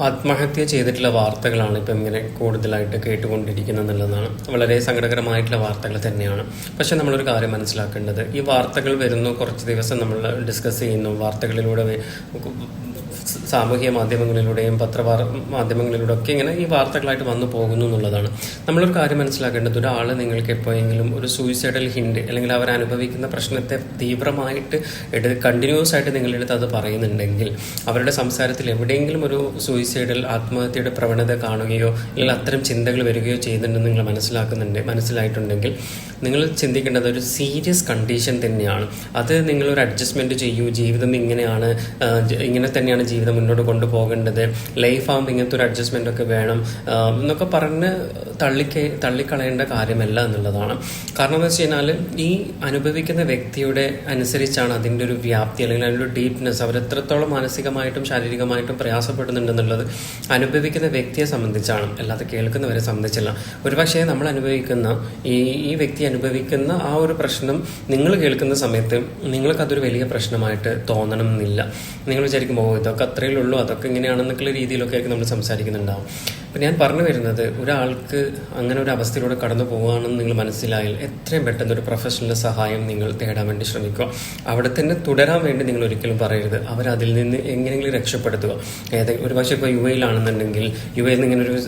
ആത്മഹത്യ ചെയ്തിട്ടുള്ള വാർത്തകളാണ് ഇപ്പം ഇങ്ങനെ കൂടുതലായിട്ട് കേട്ടുകൊണ്ടിരിക്കുന്നത് എന്നുള്ളതാണ് വളരെ സങ്കടകരമായിട്ടുള്ള വാർത്തകൾ തന്നെയാണ്. പക്ഷെ നമ്മളൊരു കാര്യം മനസ്സിലാക്കേണ്ടത് ഈ വാർത്തകൾ വരുന്നു കുറച്ച് ദിവസം നമ്മൾ ഡിസ്കസ് ചെയ്യുന്നു വാർത്തകളിലൂടെ സാമൂഹ്യ മാധ്യമങ്ങളിലൂടെയും പത്രവാർ മാധ്യമങ്ങളിലൂടെ ഒക്കെ ഇങ്ങനെ ഈ വാർത്തകളായിട്ട് വന്നു പോകുന്നു എന്നുള്ളതാണ്. നമ്മളൊരു കാര്യം മനസ്സിലാക്കേണ്ടത് ഒരാൾ നിങ്ങൾക്ക് എപ്പോഴെങ്കിലും ഒരു സൂയിസൈഡൽ ഹിൻഡ് അല്ലെങ്കിൽ അവർ അനുഭവിക്കുന്ന പ്രശ്നത്തെ തീവ്രമായിട്ട് എടു കണ്ടിന്യൂസ് ആയിട്ട് നിങ്ങളുടെ അടുത്ത് അത് പറയുന്നുണ്ടെങ്കിൽ അവരുടെ സംസാരത്തിൽ എവിടെയെങ്കിലും ഒരു സൂയിസൈഡൽ ആത്മഹത്യയുടെ പ്രവണത കാണുകയോ അല്ലെങ്കിൽ അത്തരം ചിന്തകൾ വരികയോ ചെയ്യുന്നുണ്ടെന്ന് നിങ്ങൾ മനസ്സിലാക്കുന്നുണ്ട് മനസ്സിലായിട്ടുണ്ടെങ്കിൽ നിങ്ങൾ ചിന്തിക്കേണ്ടത് ഒരു സീരിയസ് കണ്ടീഷൻ തന്നെയാണ്. അത് നിങ്ങളൊരു അഡ്ജസ്റ്റ്മെന്റ് ചെയ്യൂ. ജീവിതം ഇങ്ങനെയാണ് ഇങ്ങനെ തന്നെയാണ് ജീവിതം മുന്നോട്ട് കൊണ്ടുപോകേണ്ടത്. ലൈഫ് ആകുമ്പോൾ ഇങ്ങനത്തെ ഒരു അഡ്ജസ്റ്റ്മെന്റ് ഒക്കെ വേണം എന്നൊക്കെ പറഞ്ഞ് തള്ളിക്ക തള്ളിക്കളയേണ്ട കാര്യമല്ല എന്നുള്ളതാണ്. കാരണം എന്ന് വെച്ച് കഴിഞ്ഞാൽ ഈ അനുഭവിക്കുന്ന വ്യക്തിയുടെ അനുസരിച്ചാണ് അതിന്റെ ഒരു വ്യാപ്തി അല്ലെങ്കിൽ അതിന്റെ ഒരു ഡീപ്നെസ് അവരെത്രത്തോളം മാനസികമായിട്ടും ശാരീരികമായിട്ടും പ്രയാസപ്പെടുന്നുണ്ടെന്നുള്ളത് അനുഭവിക്കുന്ന വ്യക്തിയെ സംബന്ധിച്ചാണ്? അല്ലാതെ കേൾക്കുന്നവരെ സംബന്ധിച്ചല്ല. ഒരുപക്ഷെ നമ്മൾ അനുഭവിക്കുന്ന ഈ ഈ വ്യക്തി അനുഭവിക്കുന്ന ആ ഒരു പ്രശ്നം നിങ്ങൾ കേൾക്കുന്ന സമയത്ത് നിങ്ങൾക്ക് അതൊരു വലിയ പ്രശ്നമായിട്ട് തോന്നണം എന്നില്ല നിങ്ങൾ വിചാരിക്കുമ്പോൾ ഇതൊക്കെ അത്രയേ ഉള്ളൂ. അതൊക്കെ ഇങ്ങനെയാണെന്നൊക്കെയുള്ള രീതിയിലൊക്കെ ആയിരിക്കും നമ്മൾ സംസാരിക്കുന്നുണ്ടാവും. അപ്പം ഞാൻ പറഞ്ഞു വരുന്നത് ഒരാൾക്ക് അങ്ങനെ ഒരു അവസ്ഥയിലൂടെ കടന്നു പോകുകയാണെന്ന് നിങ്ങൾ മനസ്സിലായാൽ എത്രയും പെട്ടെന്ന് ഒരു പ്രൊഫഷണൽ സഹായം നിങ്ങൾ തേടാൻ വേണ്ടി ശ്രമിക്കുക. അവിടെ തന്നെ തുടരാൻ വേണ്ടി നിങ്ങൾ ഒരിക്കലും പറയരുത്. അവർ അതിൽ നിന്ന് എങ്ങനെയെങ്കിലും രക്ഷപ്പെടുത്തുക. ഏതെങ്കിലും ഒരു പക്ഷേ ഇപ്പോൾ യു എയിലാണെന്നുണ്ടെങ്കിൽ യു എയിൽ നിന്ന് ഇങ്ങനെ ഒരു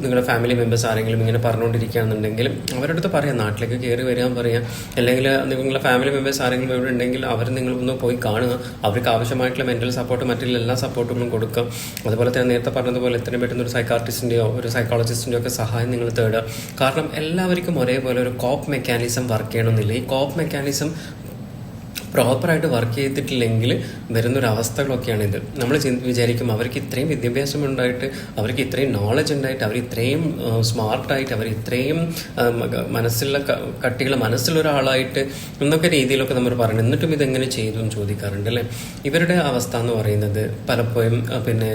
നിങ്ങളുടെ ഫാമിലി മെമ്പേഴ്സ് ആരെങ്കിലും ഇങ്ങനെ പറഞ്ഞുകൊണ്ടിരിക്കുകയാണെന്നുണ്ടെങ്കിൽ അവരുടെ അടുത്ത് പറയാം നാട്ടിലേക്ക് കയറി വരാൻ പറയാം. അല്ലെങ്കിൽ നിങ്ങളുടെ ഫാമിലി മെമ്പേഴ്സ് ആരെങ്കിലും ഇവിടെ ഉണ്ടെങ്കിൽ അവർ നിങ്ങളൊന്ന് പോയി കാണുക. അവർക്ക് ആവശ്യമായിട്ടുള്ള മെന്റൽ സപ്പോർട്ട് മറ്റുള്ള എല്ലാ സപ്പോർട്ടുകളും കൊടുക്കുക. അതുപോലെ തന്നെ നേരത്തെ പറഞ്ഞതുപോലെ എത്രയും പെട്ടെന്ന് ഒരു സൈക്കാർട്ടിസ്റ്റിന്റെയോ ഒരു സൈക്കോളജിസ്റ്റിന്റെയോ ഒക്കെ സഹായം നിങ്ങൾ തേടുക. കാരണം എല്ലാവർക്കും ഒരേപോലെ ഒരു കോപ്പ് മെക്കാനിസം വർക്ക് ചെയ്യണമെന്നില്ല. ഈ കോപ്പ് മെക്കാനിസം പ്രോപ്പറായിട്ട് വർക്ക് ചെയ്തിട്ടില്ലെങ്കിൽ വരുന്നൊരു അവസ്ഥകളൊക്കെയാണ് ഇത്. നമ്മൾ വിചാരിക്കും അവർക്ക് ഇത്രയും വിദ്യാഭ്യാസം ഉണ്ടായിട്ട് അവർക്ക് ഇത്രയും നോളജ് ഉണ്ടായിട്ട് അവർ ഇത്രയും സ്മാർട്ടായിട്ട് അവർ ഇത്രയും മനസ്സിലുള്ള കട്ടികൾ മനസ്സിലൊരാളായിട്ട് എന്നൊക്കെ രീതിയിലൊക്കെ നമ്മൾ പറയുന്നത് എന്നിട്ടും ഇതെങ്ങനെ ചെയ്തു എന്ന് ചോദിക്കാറുണ്ട് അല്ലേ? ഇവരുടെ അവസ്ഥ എന്ന് പറയുന്നത് പലപ്പോഴും പിന്നെ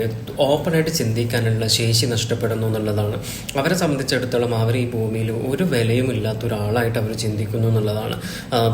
ഓപ്പണായിട്ട് ചിന്തിക്കാനുള്ള ശേഷി നഷ്ടപ്പെടുന്നു എന്നുള്ളതാണ്. അവരെ സംബന്ധിച്ചിടത്തോളം അവർ ഈ ഭൂമിയിൽ ഒരു വിലയും ഇല്ലാത്ത ഒരാളായിട്ട് അവർ ചിന്തിക്കുന്നു എന്നുള്ളതാണ്.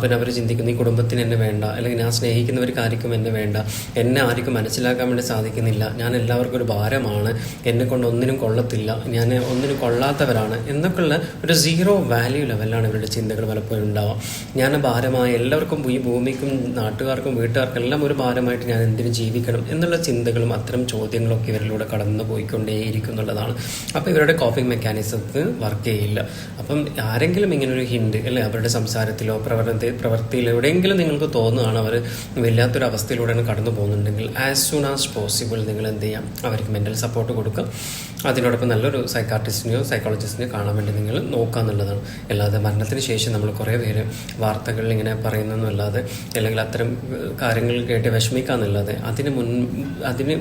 പിന്നെ അവർ ചിന്തിക്കുന്നു ഈ കുടുംബത്തിന് എന്നെ വേണ്ട അല്ലെങ്കിൽ ഞാൻ സ്നേഹിക്കുന്നവർക്ക് ആർക്കും എന്നെ വേണ്ട എന്നെ ആർക്കും മനസ്സിലാക്കാൻ വേണ്ടി സാധിക്കുന്നില്ല ഞാൻ എല്ലാവർക്കും ഒരു ഭാരമാണ് എന്നെ കൊണ്ട് ഒന്നിനും കൊള്ളത്തില്ല ഞാൻ ഒന്നിനും കൊള്ളാത്തവരാണ് എന്നൊക്കെയുള്ള ഒരു സീറോ വാല്യൂ ലെവലാണ് ഇവരുടെ ചിന്തകൾ പലപ്പോഴും ഉണ്ടാവുക ഞാൻ ഭാരമായ എല്ലാവർക്കും ഈ ഭൂമിക്കും നാട്ടുകാർക്കും വീട്ടുകാർക്കും എല്ലാം ഒരു ഭാരമായിട്ട് ഞാൻ എന്തിനു ജീവിക്കണം എന്നുള്ള ചിന്തകളും അത്തരം ചോദ്യങ്ങളൊക്കെ ഇവരിലൂടെ കടന്നു പോയിക്കൊണ്ടേയിരിക്കും എന്നുള്ളതാണ്. അപ്പോൾ ഇവരുടെ കോപ്പിംഗ് മെക്കാനിസത്തിന് വർക്ക് ചെയ്യില്ല. അപ്പം ആരെങ്കിലും ഇങ്ങനൊരു ഹിൻഡ് അല്ലെ അവരുടെ സംസാരത്തിലോ പ്രവർത്തി പ്രവൃത്തിയിലോ എവിടെയെങ്കിലും നിങ്ങൾക്ക് തോന്നുകയാണ് അവർ വല്ലാത്തൊരു അവസ്ഥയിലൂടെയാണ് കടന്നു പോകുന്നുണ്ടെങ്കിൽ ആസ് സൂൺ ആസ് പോസിബിൾ നിങ്ങൾ എന്ത് ചെയ്യാം? അവർക്ക് മെന്റൽ സപ്പോർട്ട് കൊടുക്കുക. അതിനോടൊപ്പം നല്ലൊരു സൈക്കാർട്ടിസ്റ്റിനെയോ സൈക്കോളജിസ്റ്റിനെയോ കാണാൻ വേണ്ടി നിങ്ങൾ നോക്കുക എന്നുള്ളതാണ്. അല്ലാതെ മരണത്തിന് ശേഷം നമ്മൾ കുറേ പേര് വാർത്തകളിൽ ഇങ്ങനെ പറയുന്നതെന്നല്ലാതെ അല്ലെങ്കിൽ അത്തരം കാര്യങ്ങൾ കേട്ട് വിഷമിക്കാന്നല്ലാതെ അതിന് മുൻ അതിന്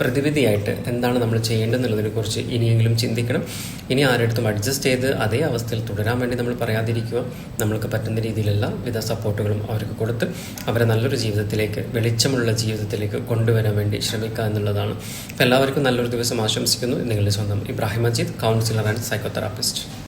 പ്രതിവിധിയായിട്ട് എന്താണ് നമ്മൾ ചെയ്യേണ്ടതെന്നുള്ളതിനെ കുറിച്ച് ഇനിയെങ്കിലും ചിന്തിക്കണം. ഇനി ആരെടുത്തും അഡ്ജസ്റ്റ് ചെയ്ത് അതേ അവസ്ഥയിൽ തുടരാൻ വേണ്ടി നമ്മൾ പറയാതിരിക്കുക. നമ്മൾക്ക് പറ്റുന്ന രീതിയിലുള്ള വിധ സപ്പോർട്ടുകളും അവർക്ക് കൊടുത്ത് അവരെ നല്ലൊരു ജീവിതത്തിലേക്ക് വെളിച്ചമുള്ള ജീവിതത്തിലേക്ക് കൊണ്ടുവരാൻ വേണ്ടി ശ്രമിക്കുക എന്നുള്ളതാണ്. എല്ലാവർക്കും നല്ലൊരു ദിവസം ആശംസിക്കുന്നു. നിങ്ങളുടെ സ്വന്തം Ibrahim Majeed counsellor and psychotherapist